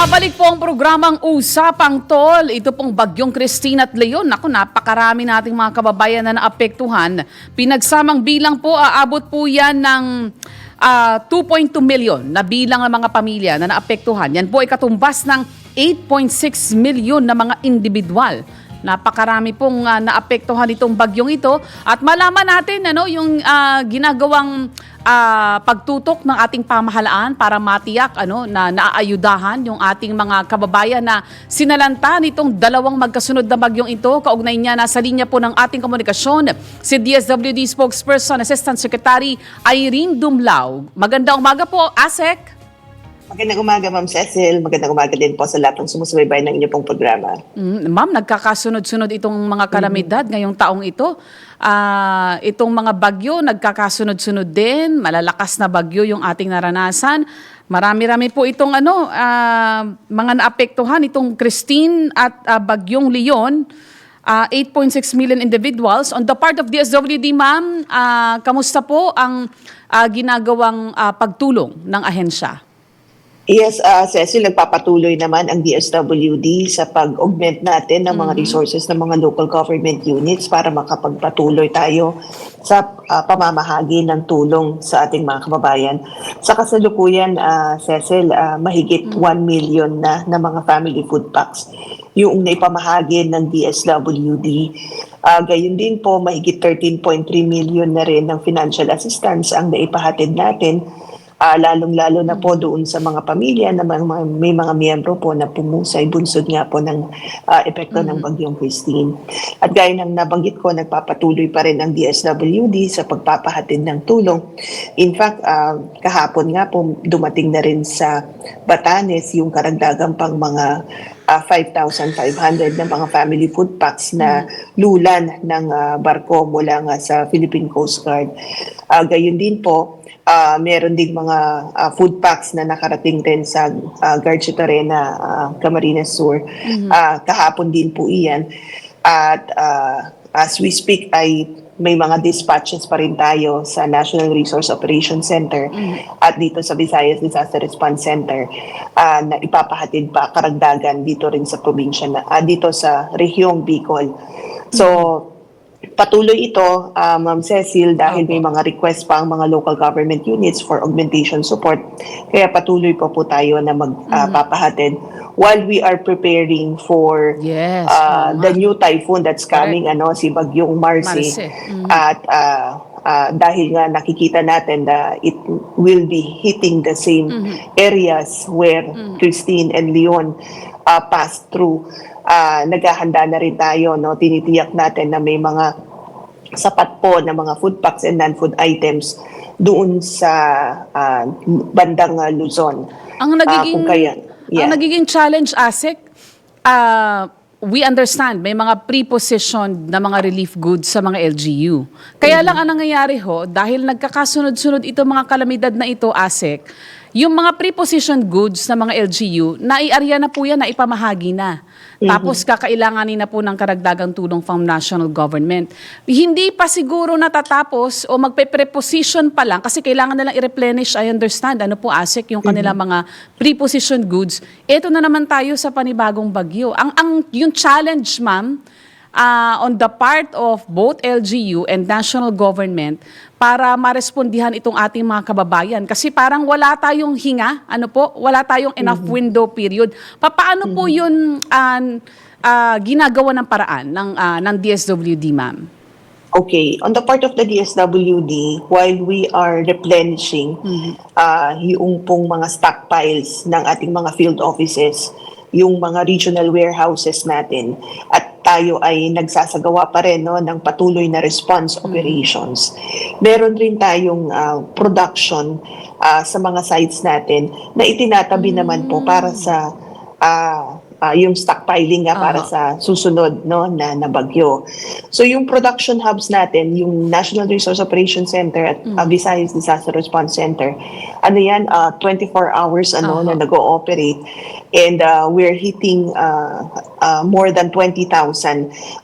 Bumabalik po ang programang Usapang Tol. Ito pong Bagyong Christine at Leon. Naku, napakarami nating mga kababayan na naapektuhan. Pinagsamang bilang po, aabot po yan ng ah, 2.2 million na bilang ng mga pamilya na naapektuhan. Yan po ay katumbas ng 8.6 million na mga individual. Napakarami pong ah, naapektuhan itong bagyong ito at malaman natin ano yung ah, ginagawang ah, pagtutok ng ating pamahalaan para matiyak ano na naaayudahan yung ating mga kababayan na sinalanta nitong dalawang magkasunod na bagyong ito. Kaugnay niya nasa linya po ng ating komunikasyon si DSWD spokesperson Assistant Secretary Irene Dumlao. Magandang umaga po, ASEC. Magandang umaga, Ma'am Cecil. Magandang umaga din po sa lahat ng sumusubaybay ng inyong pong programa. Mm, ma'am, nagkakasunod-sunod itong mga kalamidad ngayong taong ito. Ah, itong mga bagyo, nagkakasunod-sunod din. Malalakas na bagyo yung ating naranasan. Marami-rami po itong ano, ah, mga naapektuhan itong Christine at ah, bagyong Leon. Ah, 8.6 million individuals. On the part of DSWD, ma'am, ah, kamusta po ang ah, ginagawang ah, pagtulong ng ahensya? Yes, uh, Cecil, nagpapatuloy naman ang DSWD sa pag-augment natin ng mga resources ng mga local government units para makapagpatuloy tayo sa uh, pamamahagi ng tulong sa ating mga kababayan. Sa kasalukuyan, uh, Cecil, uh, mahigit 1 million na, na mga family food packs yung naipamahagi ng DSWD. Uh, gayon din po, mahigit 13.3 million na rin ng financial assistance ang naipahatid natin Ah, lalong-lalo na po doon sa mga pamilya na may, mga- may mga miyembro po na pumusay, bunsod nga po ng ah, epekto ng Bagyong Christine. At gaya ng nabanggit ko, nagpapatuloy pa rin ang DSWD sa pagpapahatid ng tulong. In fact, ah, kahapon nga po dumating na rin sa Batanes yung karagdagan pang mga ah, 5,500 na mga family food packs na lulan ng ah, barko mula nga sa Philippine Coast Guard. Ah, gayon din po, Ah, meron ding mga ah, food packs na nakarating din sa uh, Garcia Torena, ah, Camarines Sur. Ah, kahapon din po iyan. At ah, as we speak ay may mga dispatches pa rin tayo sa National Resource Operations Center at dito sa Visayas Disaster Response Center ah, na ipapahatid pa karagdagan dito rin sa probinsya na ah, dito sa rehiyong Bicol. So Patuloy ito, uh, Ma'am Cecil, dahil may mga request pa ang mga local government units for augmentation support. Kaya patuloy po po tayo na magpapahatid while we are preparing for Yes, uh, the new typhoon that's coming, ano, si Bagyong Marcy. Marcy, mhm. At uh, uh, dahil nga nakikita natin na it will be hitting the same areas where Christine and Leon uh, passed through, uh, naghahanda na rin tayo, no? tinitiyak natin na may mga sapat po na mga food packs and non-food items doon sa uh, bandang uh, Luzon. Ang nagiging kung kaya, yeah. ang nagiging challenge ASEC ah, we understand may mga pre-positioned na mga relief goods sa mga LGU. Kaya lang ang nangyayari ho dahil nagkakasunod-sunod ito mga kalamidad na ito ASEC, yung mga pre-positioned goods na mga LGU, naiarya na po yan, na ipamahagi na. Tapos kakailanganin na po ng karagdagang tulong from national government. Hindi pa siguro natatapos o magpe-preposition pa lang kasi kailangan nilang i-replenish, I understand, ano po ASEC, yung kanilang mga pre-positioned goods. Ito na naman tayo sa panibagong bagyo. Ang, ang yung challenge, ma'am, ah, on the part of both LGU and national government para marespondihan itong ating mga kababayan. Kasi parang wala tayong hinga, ano po, wala tayong enough window period. Papaano po yun ah, ah, ginagawa ng paraan ng, ah, ng DSWD, ma'am? Okay, on the part of the DSWD, while we are replenishing ah, yung pong mga stockpiles ng ating mga field offices, yung mga regional warehouses natin, at tayo ay nagsasagawa pa rin no, ng patuloy na response operations. Meron rin tayong ah, production ah, sa mga sites natin na itinatabi naman po para sa ah, ah, yung stockpiling nga para Aha. sa susunod no na, na bagyo. So yung production hubs natin, yung National Resource Operations Center at uh, Visayas Disaster Response Center, ano yan, uh, 24 hours ano Aha. na nag-ooperate and uh, we're hitting uh, uh, more than 20,000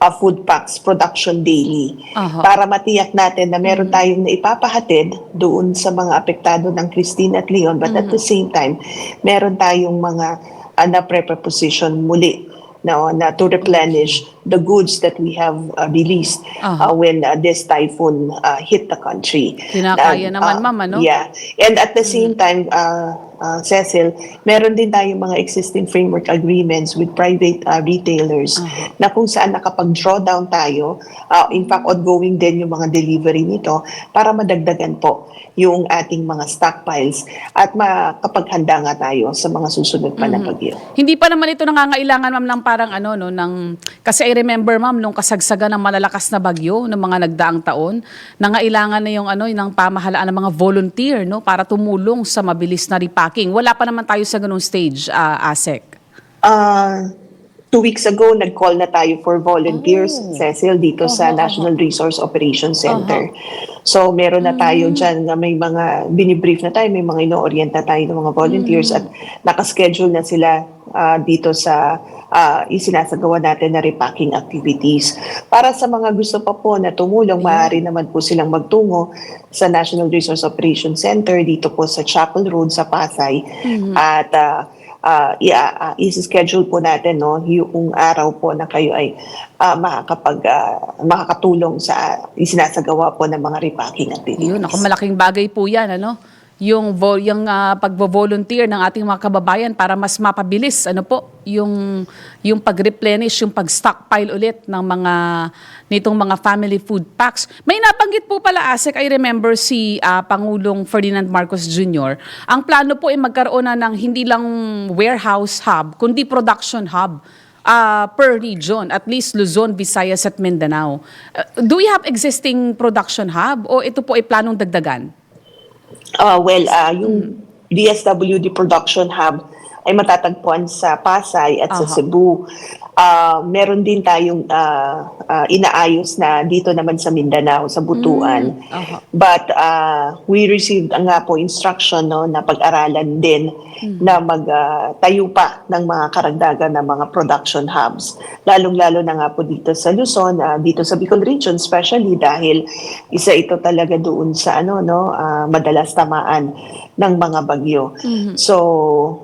uh, food packs production daily. Aha. para matiyak natin na meron tayong naipapahatid doon sa mga apektado ng Christine at Leon. But at the same time meron tayong mga uh, na preposition muli no, na to replenish the goods that we have uh, released Aha. uh, when uh, this typhoon uh, hit the country. Kinakaya And, naman, uh, ma'am, ano? Yeah. And at the same time, uh, uh, Cecil, meron din tayong mga existing framework agreements with private uh, retailers na kung saan nakapag-draw down tayo. Uh, in fact, ongoing din yung mga delivery nito para madagdagan po yung ating mga stockpiles at makapaghanda nga tayo sa mga susunod pa na bagyo. Hindi pa naman ito nangangailangan ma'am ng parang ano no ng kasi remember ma'am nung kasagsagan ng malalakas na bagyo ng mga nagdaang taon, nangailangan na yung ano ng pamahalaan ng mga volunteer no para tumulong sa mabilis na repacking. Wala pa naman tayo sa ganung stage, ah, ASEC. Uh, two weeks ago, nag-call na tayo for volunteers, Oh. Cecil, dito sa Aha, aha. National Resource Operations Center. So, meron na tayo Mm. dyan na may mga binibrief na tayo, may mga ino-orienta tayo ng mga volunteers Mm. at nakaschedule na sila ah, dito sa ah, isinasagawa natin na repacking activities. Para sa mga gusto pa po na tumulong, maaari naman po silang magtungo sa National Resource Operations Center dito po sa Chapel Road sa Pasay. Mm-hmm. At ah, uh, yeah, uh, isi-schedule po natin no yung araw po na kayo ay ah, makakapag ah, makakatulong sa isinasagawa po ng mga repacking activities. Yun, ako malaking bagay po 'yan, ano? Yung yung ah, pagvo-volunteer ng ating mga kababayan para mas mapabilis ano po, yung yung pag-replenish, yung pag-stockpile ulit ng mga nitong mga family food packs. May nabanggit po pala ASEC, I remember si ah, Pangulong Ferdinand Marcos Jr. Ang plano po ay magkaroon na ng hindi lang warehouse hub, kundi production hub uh, per region, at least Luzon, Visayas at Mindanao. Uh, do we have existing production hub o ito po ay planong dagdagan? Ah, well, ah, yung DSWD Production Hub ay matatagpuan sa Pasay at sa Aha. Cebu. Ah, meron din tayong ah, ah, inaayos na dito naman sa Mindanao, sa Butuan. aha. But uh, we received uh, nga po instruction no, na pag-aralan din na magtayo pa ng mga karagdagan ng mga production hubs. Lalong-lalo na nga po dito sa Luzon, uh, dito sa Bicol region especially dahil isa ito talaga doon sa ano no uh, madalas tamaan ng mga bagyo. So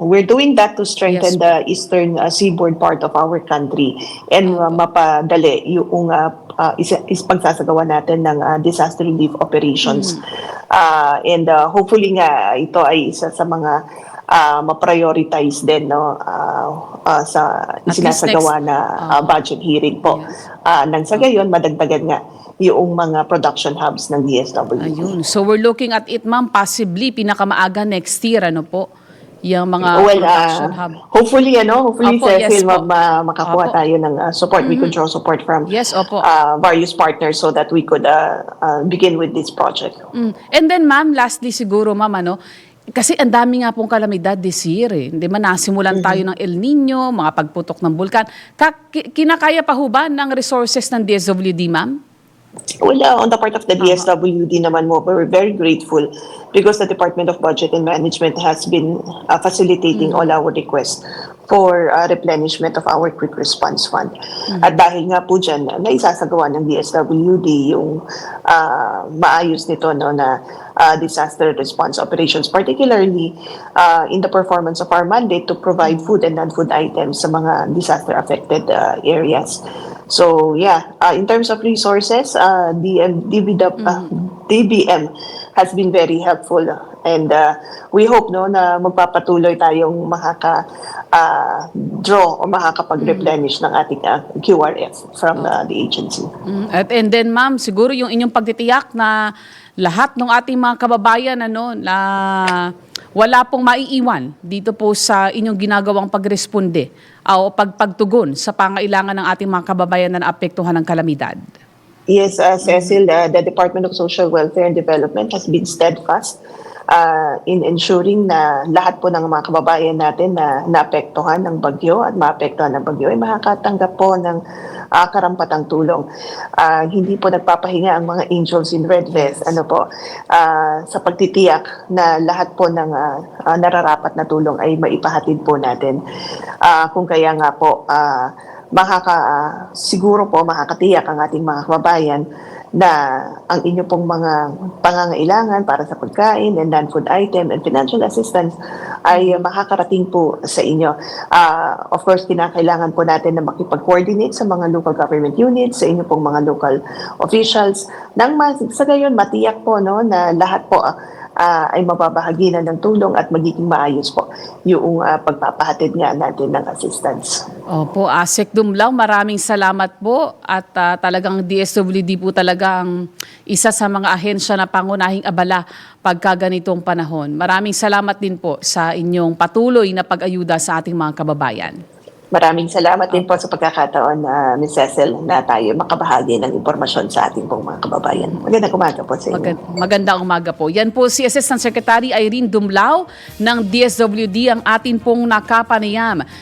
we're doing that to strengthen Yes. the eastern uh, seaboard part of our country and uh, mapadali yung uh, uh, is, is pagsasagawa natin ng uh, disaster relief operations. Uh, and uh, hopefully nga ito ay isa sa mga uh, ma-prioritize din no uh, uh, sa next- na uh, budget hearing po. Yes. Uh, nang sa gayon madagdagan nga yung mga production hubs ng DSWD. Ayun. So we're looking at it, ma'am, possibly pinakamaaga next year, ano po? Yung mga well, production uh, hub. hopefully, ano, hopefully, Opo, yes Cecil, po. ma- ma- makakuha Opo. tayo ng uh, support. We control support from Yes, opo. uh, various partners so that we could uh, uh, begin with this project. Mm. And then, ma'am, lastly siguro, ma'am, ano, kasi ang dami nga pong kalamidad this year eh. Hindi man nasimulan tayo ng El Nino, mga pagputok ng bulkan. Ka- ki- kinakaya pa ho ba ng resources ng DSWD, ma'am? Well, uh, on the part of the DSWD naman mo, we're very grateful because the Department of Budget and Management has been uh, facilitating all our requests for uh, replenishment of our quick response fund. At dahil nga po dyan, naisasagawa ng DSWD yung uh, maayos nito no, na uh, disaster response operations, particularly uh, in the performance of our mandate to provide food and non-food items sa mga disaster-affected uh, areas. So yeah, uh, in terms of resources, uh, DM, DBW, uh, DBM has been very helpful. And uh, we hope no na magpapatuloy tayong makaka uh, draw o makakapag-replenish ng ating uh, QRF from uh, the agency. Mm, At and then ma'am, siguro yung inyong pagtitiyak na lahat ng ating mga kababayan ano na wala pong maiiwan dito po sa inyong ginagawang pagresponde ah, o pagpagtugon sa pangailangan ng ating mga kababayan na naapektuhan ng kalamidad. Yes, uh, Cecil, uh, the Department of Social Welfare and Development has been steadfast uh, in ensuring na lahat po ng mga kababayan natin na naapektuhan ng bagyo at maapektuhan ng bagyo ay makakatanggap po ng uh, karampatang tulong. Uh, hindi po nagpapahinga ang mga angels in red vest ano po, uh, sa pagtitiyak na lahat po ng uh, uh, nararapat na tulong ay maipahatid po natin. Uh, kung kaya nga po, uh, makaka siguro po makakatiyak ang ating mga kababayan na ang inyo pong mga pangangailangan para sa pagkain and non-food item and financial assistance ay uh, makakarating po sa inyo. Ah, of course, kinakailangan po natin na makipag-coordinate sa mga local government units, sa inyo pong mga local officials, nang mas, sa gayon matiyak po no, na lahat po ah, ah, ay mababahagi na ng tulong at magiging maayos po yung ah, pagpapahatid nga natin ng assistance. Opo, Asek Dumlaw, maraming salamat po at ah, talagang DSWD po talagang isa sa mga ahensya na pangunahing abala pagka ganitong panahon. Maraming salamat din po sa inyong patuloy na pag-ayuda sa ating mga kababayan. Maraming salamat din po sa pagkakataon, uh, Ms. Cecil, na tayo makabahagi ng impormasyon sa ating pong mga kababayan. Magandang umaga po sa inyo. Magand- magandang umaga po. Yan po si Assistant Secretary Irene Dumlao ng DSWD ang atin pong nakapanayam